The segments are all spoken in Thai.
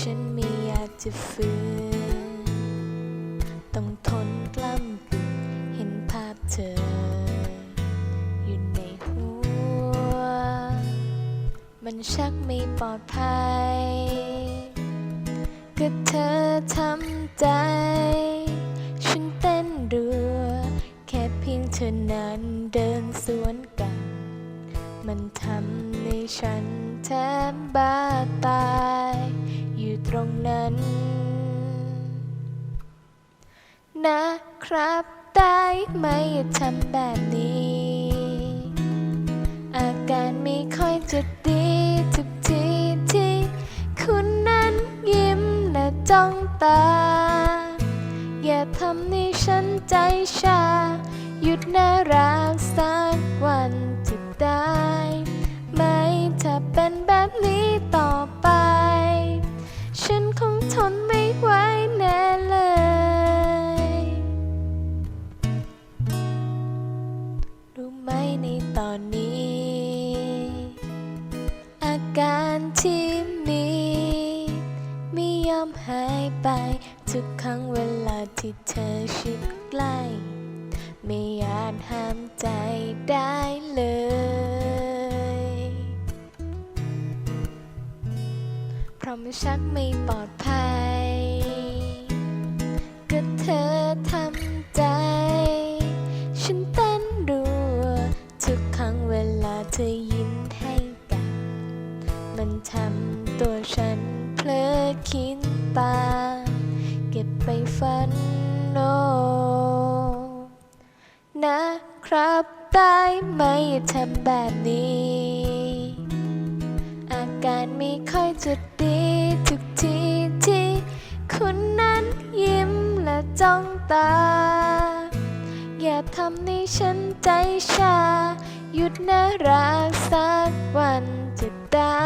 ฉันไม่อยากจะฝืนต้องทนกล้ำกลืนเห็นภาพเธอ อยู่ในหัว มันชักไม่ปลอดภัย ก็เธอทำใจ ฉันเต้นรัวแค่เพียงเธอนั้นเดินสวนกัน มันทำให้ฉันแทบบ้าตาย อยู่ตรงนั้น นะครับได้ไหมอย่าทำแบบนี้ อาการไม่ค่อยจะดีทุกทีที่ คุณนั้นยิ้มและจ้องตา อย่าทำให้ฉันใจชา หยุดน่ารักสักวันจะได้ การที่มีไม่ยอมหายไป ทุกครั้งเวลาที่เธอชิดใกล้ ไม่อาจห้ามใจได้เลยเพราะมันชักไม่ปลอดภัย ก็เธอทำ ตัวฉันเพลอคิดตา เก็บไปฝันโนนะครับได้ไหมทำแบบนี้ อาการไม่ค่อยจะดีทุกทีที่ คุณนั้นยิ้มและจ้องตา อย่าทำให้ฉันใจชา หยุดน่ารักสักวันจะได้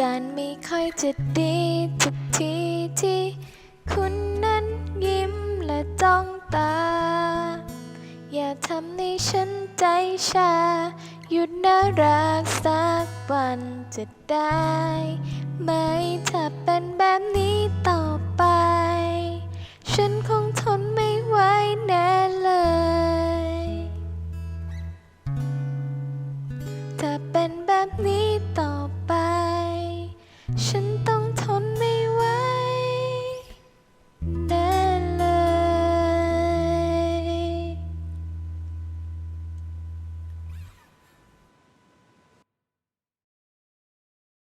การไม่ค่อยจะดีทุกทีที่ คุณนั้นยิ้มและจ้องตา อย่าทำให้ฉันใจชา หยุดน่ารักสักวันจะได้ไหมถ้าเป็นแบบนี้ต่อไป ฉันคงทนไม่ไหว ฉั